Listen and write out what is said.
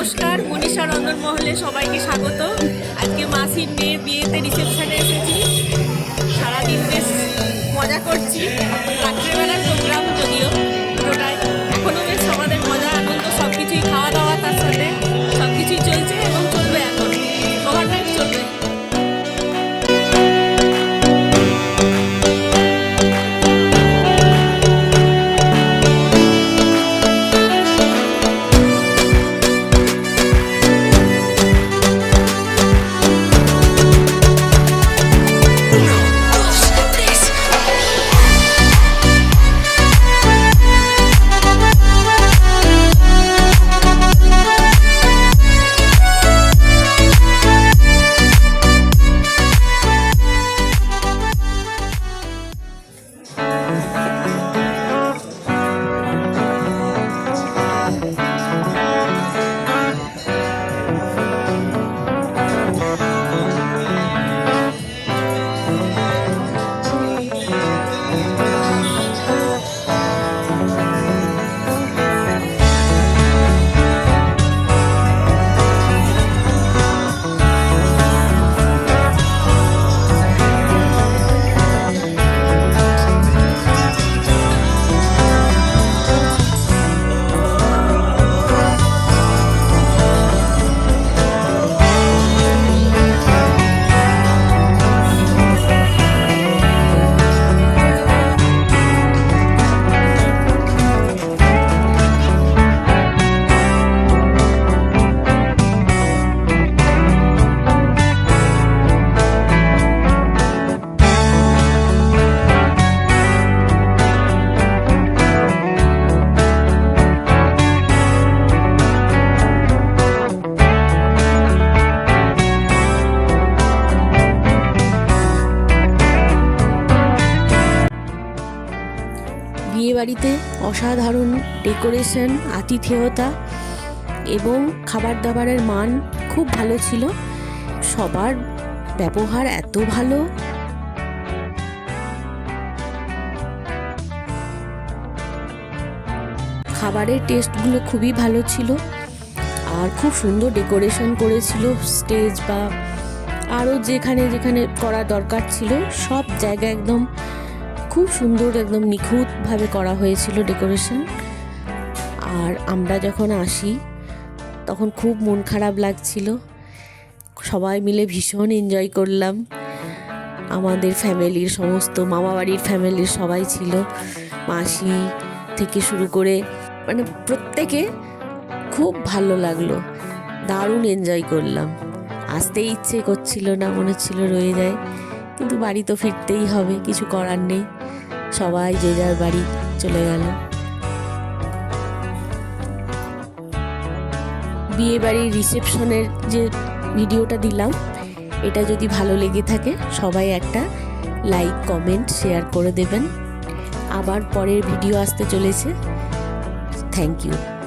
নমস্কার, মনীষা রন্দন মহলে সবাইকে স্বাগত। আজকে মাসির মেয়ের বিয়েতে রিসেপশনে এসেছি। সারাদিন বেশ মজা করছি। রাত্রেবেলার বিয়েবাড়িতে অসাধারণ ডেকোরেশন, আতিথেয়তা এবং খাবার দাবারের মান খুব ভালো ছিল। সবার ব্যবহার এত ভালো। খাবারের টেস্টগুলো খুবই ভালো ছিল আর খুব সুন্দর ডেকোরেশন করেছিল স্টেজ বা আরও যেখানে যেখানে করা দরকার ছিল, সব জায়গা একদম খুব সুন্দর একদম নিখুঁতভাবে করা হয়েছিল ডেকোরেশন। আর আমরা যখন আসি, তখন খুব মন খারাপ লাগছিল। সবাই মিলে ভীষণ এনজয় করলাম। আমাদের ফ্যামিলির সমস্ত, মামাবাড়ির ফ্যামিলির সবাই ছিল। মাসি থেকে শুরু করে মানে প্রত্যেকে খুব ভালো লাগল। দারুণ এনজয় করলাম। আসতে ইচ্ছে করছিল না, মনে ছিল রয়ে যায়। কিন্তু বাড়ি তো ফিরতেই হবে, কিছু করার নেই। সবাই যে যার বাড়ি চলে গেল। বিয়ে বাড়ির রিসেপশনের যে ভিডিওটা দিলাম, এটা যদি ভালো লেগে থাকে, সবাই একটা লাইক, কমেন্ট, শেয়ার করে দেবেন। আবার পরের ভিডিও আসতে চলেছে। Thank you.